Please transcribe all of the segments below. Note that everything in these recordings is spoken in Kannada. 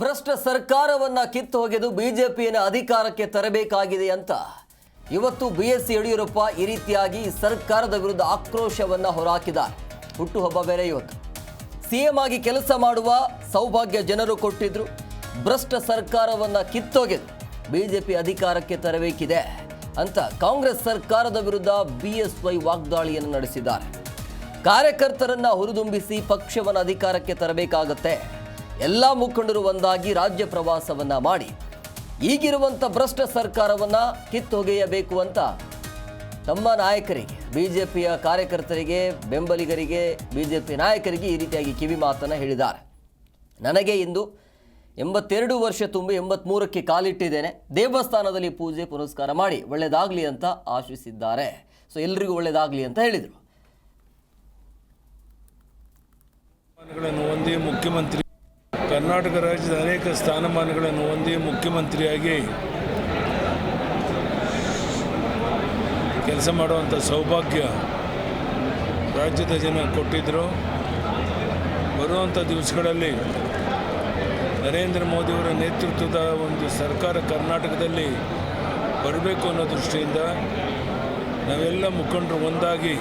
ಭ್ರಷ್ಟ ಸರ್ಕಾರವನ್ನ ಕಿತ್ತು ಒಗೆದು ಬಿಜೆಪಿಯನ್ನು ಅಧಿಕಾರಕ್ಕೆ ತರಬೇಕಾಗಿದೆ ಅಂತ. ಇವತ್ತು ಬಿ ಎಸ್ ಯಡಿಯೂರಪ್ಪ ಈ ರೀತಿಯಾಗಿ ಸರ್ಕಾರದ ವಿರುದ್ಧ ಆಕ್ರೋಶವನ್ನ ಹೊರಹಾಕಿದ್ದಾರೆ ಹುಟ್ಟುಹಬ್ಬ ಬೇರೆ ಇವತ್ತು. ಸಿಎಂ ಆಗಿ ಕೆಲಸ ಮಾಡುವ ಸೌಭಾಗ್ಯ ಜನರು ಕೊಟ್ಟಿದ್ರು. ಭ್ರಷ್ಟ ಸರ್ಕಾರವನ್ನ ಕಿತ್ತೊಗೆದು ಬಿಜೆಪಿ ಅಧಿಕಾರಕ್ಕೆ ತರಬೇಕಿದೆ ಅಂತ ಕಾಂಗ್ರೆಸ್ ಸರ್ಕಾರದ ವಿರುದ್ಧ ಬಿ ಎಸ್ ವೈ ವಾಗ್ದಾಳಿಯನ್ನು ನಡೆಸಿದ್ದಾರೆ. ಕಾರ್ಯಕರ್ತರನ್ನ ಹುರಿದುಂಬಿಸಿ ಪಕ್ಷವನ್ನು ಅಧಿಕಾರಕ್ಕೆ ತರಬೇಕಾಗತ್ತೆ. ಎಲ್ಲ ಮುಖಂಡರು ಒಂದಾಗಿ ರಾಜ್ಯ ಪ್ರವಾಸವನ್ನ ಮಾಡಿ ಈಗಿರುವಂಥ ಭ್ರಷ್ಟ ಸರ್ಕಾರವನ್ನು ಕಿತ್ತೊಗೆಯಬೇಕು ಅಂತ ತಮ್ಮ ನಾಯಕರಿಗೆ ಬಿ ಜೆ ಪಿಯ ಕಾರ್ಯಕರ್ತರಿಗೆ, ಬೆಂಬಲಿಗರಿಗೆ ಬಿ ಜೆ ಪಿ ನಾಯಕರಿಗೆ ಈ ರೀತಿಯಾಗಿ ಕಿವಿ ಮಾತನ್ನು ಹೇಳಿದ್ದಾರೆ. ನನಗೆ ಇಂದು ಎಂಬತ್ತೆರಡು ವರ್ಷ ತುಂಬಿ ಎಂಬತ್ತ್ಮೂರಕ್ಕೆ ಕಾಲಿಟ್ಟಿದ್ದೇನೆ. ದೇವಸ್ಥಾನದಲ್ಲಿ ಪೂಜೆ ಪುನಸ್ಕಾರ ಮಾಡಿ ಒಳ್ಳೆಯದಾಗಲಿ ಅಂತ ಆಶಿಸಿದ್ದಾರೆ. ಸೊ ಎಲ್ರಿಗೂ ಒಳ್ಳೆಯದಾಗಲಿ ಅಂತ ಹೇಳಿದರು. ಒಂದೇ ಮುಖ್ಯಮಂತ್ರಿ ಕರ್ನಾಟಕ ರಾಜ್ಯದ ಅನೇಕ ಸ್ಥಾನಮಾನಗಳನ್ನು ಹೊಂದಿ ಮುಖ್ಯಮಂತ್ರಿಯಾಗಿ ಕೆಲಸ ಮಾಡುವಂಥ ಸೌಭಾಗ್ಯ ರಾಜ್ಯದ ಜನ ಕೊಟ್ಟಿದ್ದರು ಬರುವಂಥ ದಿವಸಗಳಲ್ಲಿ ನರೇಂದ್ರ ಮೋದಿಯವರ ನೇತೃತ್ವದ ಒಂದು ಸರ್ಕಾರ ಕರ್ನಾಟಕದಲ್ಲಿ ಬರಬೇಕು ಅನ್ನೋ ದೃಷ್ಟಿಯಿಂದ ನಾವೆಲ್ಲ ಮುಖಂಡರು ಒಂದಾಗಿ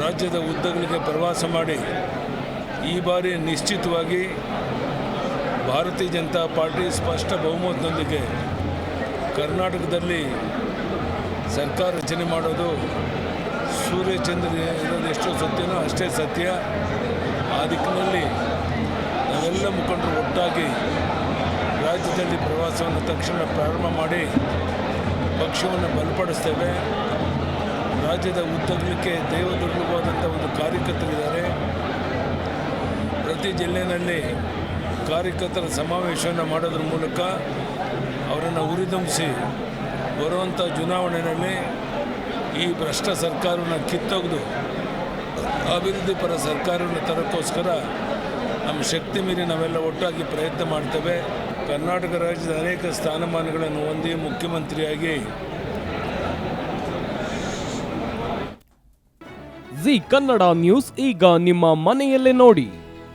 ರಾಜ್ಯದ ಉದ್ದಗಳಿಗೆ ಪ್ರವಾಸ ಮಾಡಿ ಈ ಬಾರಿ ನಿಶ್ಚಿತವಾಗಿ ಭಾರತೀಯ ಜನತಾ ಪಾರ್ಟಿ ಸ್ಪಷ್ಟ ಬಹುಮತದೊಂದಿಗೆ ಕರ್ನಾಟಕದಲ್ಲಿ ಸರ್ಕಾರ ರಚನೆ ಮಾಡೋದು ಸೂರ್ಯಚಂದ್ರ ಇರೋದು ಎಷ್ಟು ಸತ್ಯನೋ ಅಷ್ಟೇ ಸತ್ಯ. ಆ ದಿಕ್ಕಿನಲ್ಲಿ ನಾವೆಲ್ಲ ಮುಖಂಡರು ಒಟ್ಟಾಗಿ ರಾಜ್ಯದಲ್ಲಿ ಪ್ರವಾಸವನ್ನು ತಕ್ಷಣ ಪ್ರಾರಂಭ ಮಾಡಿ ಪಕ್ಷವನ್ನು ಬಲಪಡಿಸ್ತೇವೆ. ರಾಜ್ಯದ ಉದ್ದಗಲಿಕ್ಕೆ ದೇವದುರ್ಗವಾದಂಥ ಒಂದು ಕಾರ್ಯಕರ್ತರಿದ್ದಾರೆ. ಪ್ರತಿ ಜಿಲ್ಲೆಯಲ್ಲಿ ಕಾರ್ಯಕರ್ತರ ಸಮಾವೇಶವನ್ನು ಮಾಡೋದ್ರ ಮೂಲಕ ಅವರನ್ನು ಉರಿದುಂಬಿಸಿ ಬರುವಂಥ ಚುನಾವಣೆಯಲ್ಲಿ ಈ ಭ್ರಷ್ಟ ಸರ್ಕಾರವನ್ನು ಕಿತ್ತೊಗೆದು ಅಭಿವೃದ್ಧಿ ಪರ ಸರ್ಕಾರವನ್ನು ತರೋಕ್ಕೋಸ್ಕರ ನಮ್ಮ ಶಕ್ತಿ ಮೀರಿ ನಾವೆಲ್ಲ ಒಟ್ಟಾಗಿ ಪ್ರಯತ್ನ ಮಾಡ್ತೇವೆ. ಕರ್ನಾಟಕ ರಾಜ್ಯದ ಅನೇಕ ಸ್ಥಾನಮಾನಗಳನ್ನು ಹೊಂದಿ ಮುಖ್ಯಮಂತ್ರಿಯಾಗಿ ಜಿ ಕನ್ನಡ ನ್ಯೂಸ್ ಈಗ ನಿಮ್ಮ ಮನೆಯಲ್ಲೇ ನೋಡಿ.